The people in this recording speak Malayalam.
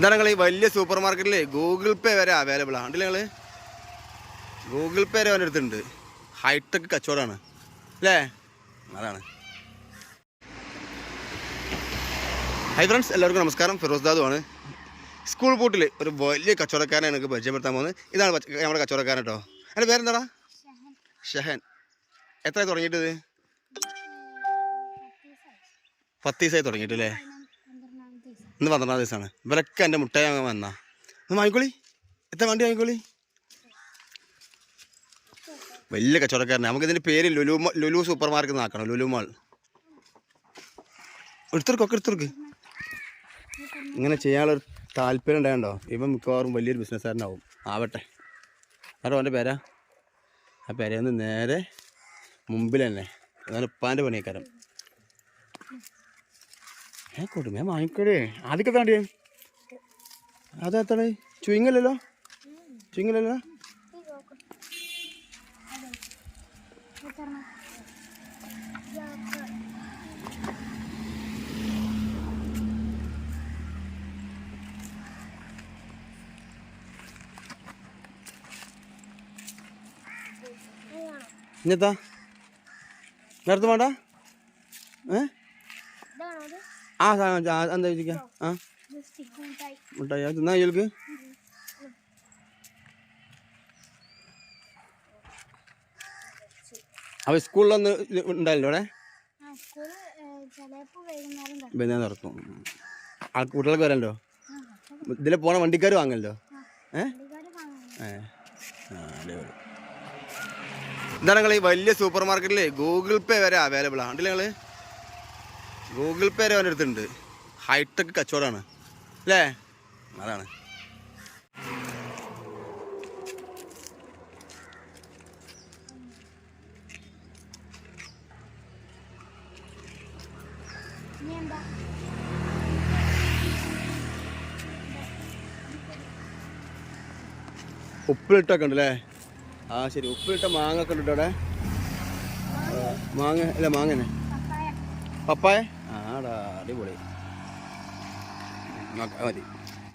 എന്താണ് നിങ്ങൾ ഈ വലിയ സൂപ്പർ മാർക്കറ്റിൽ ഗൂഗിൾ പേ വരെ അവൈലബിൾ ആണ് ഉണ്ടല്ലേ നിങ്ങൾ ഗൂഗിൾ പേ വരെ അവന്റെ അടുത്തുണ്ട്. ഹൈടെക് കച്ചവടമാണ്. അല്ലേ? അതാണ്. ഹൈ ഫ്രണ്ട്സ് എല്ലാവർക്കും നമസ്കാരം. ഫിറോസ് ദാദു ആണ്. സ്കൂൾ പൂട്ടിൽ ഒരു വലിയ കച്ചവടക്കാരനെ എനിക്ക് പരിചയപ്പെടുത്താൻ പോകുന്നത്. ഇതാണ് നമ്മുടെ കച്ചവടക്കാരൻ കേട്ടോ. എന്റെ പേരെന്താടാ? ഷഹൻ. എത്ര തുടങ്ങിയിട്ടത്? പത്ത് ദിവസമായി തുടങ്ങിയിട്ട് അല്ലേ ഇന്ന് പന്ത്രണ്ടാം ദിവസമാണ്. ഇവരൊക്കെ എന്റെ മുട്ടായി വാങ്ങാൻ വന്നാ. ഒന്ന് വാങ്ങിക്കോളി. എത്ര വണ്ടി വാങ്ങിക്കോളി? വലിയ കച്ചവടക്കാരനെ. നമുക്ക് ഇതിന്റെ പേര് ലുലു ലുലു സൂപ്പർ മാർക്കറ്റ് ആക്കണം. ലുലു മാൾ. എടുത്തിർക്ക് ഒക്കെ എടുത്തിർക്ക് ഇങ്ങനെ ചെയ്യാനുള്ളൊരു താല്പര്യം ഉണ്ടായതുണ്ടോ ഇവൻ മിക്കവാറും വലിയൊരു ബിസിനസ്സുകാരനാവും. ആവട്ടെ. ആരോ അവന്റെ പേരാ? ആ പേരേന്ന് നേരെ മുമ്പിൽ തന്നെ അതാണ് ഉപ്പാന്റെ പണിയേക്കാരം. ഏ കൊടുമേ വാങ്ങിക്കടേ. ആദ്യമൊക്കെ വേണ്ടിയേ അതെത്താണ് ചുയിങ്ങല്ലല്ലോ ചുയിങ്ങല്ലല്ലോ ഇന്നത്താ നേരത്തെ വേണ്ട? ഏ? ആ എന്താ ചോദിക്കാം ആ? മുട്ടായി. തിന്നാ ഇയാൾക്ക്? അവ സ്കൂളിലൊന്ന് ഉണ്ടായില്ലോ ഇവിടെ തുറക്കും. ആ കുട്ടികൾക്ക് വരല്ലോ ഇതിലെ പോണ വണ്ടിക്കാർ വാങ്ങല്ലോ? എന്താണ് നിങ്ങൾ ഈ വലിയ സൂപ്പർ മാർക്കറ്റിൽ ഗൂഗിൾ പേ വരെ അവൈലബിൾ ആണ് ഉണ്ടല്ലേ നിങ്ങൾ ഗൂഗിൾ പേ അവന്റെ അടുത്തുണ്ട്. ഹൈടെക് കച്ചവടമാണ്. അല്ലേ? അതാണ്. ഉപ്പിലിട്ടൊക്കെ ഉണ്ടല്ലേ? ആ ശരി. ഉപ്പിലിട്ട മാങ്ങ ഒക്കെ ഉണ്ട് അവിടെ? മാങ്ങ അല്ല മാങ്ങനെ പപ്പായ? അടിപൊളി മതി.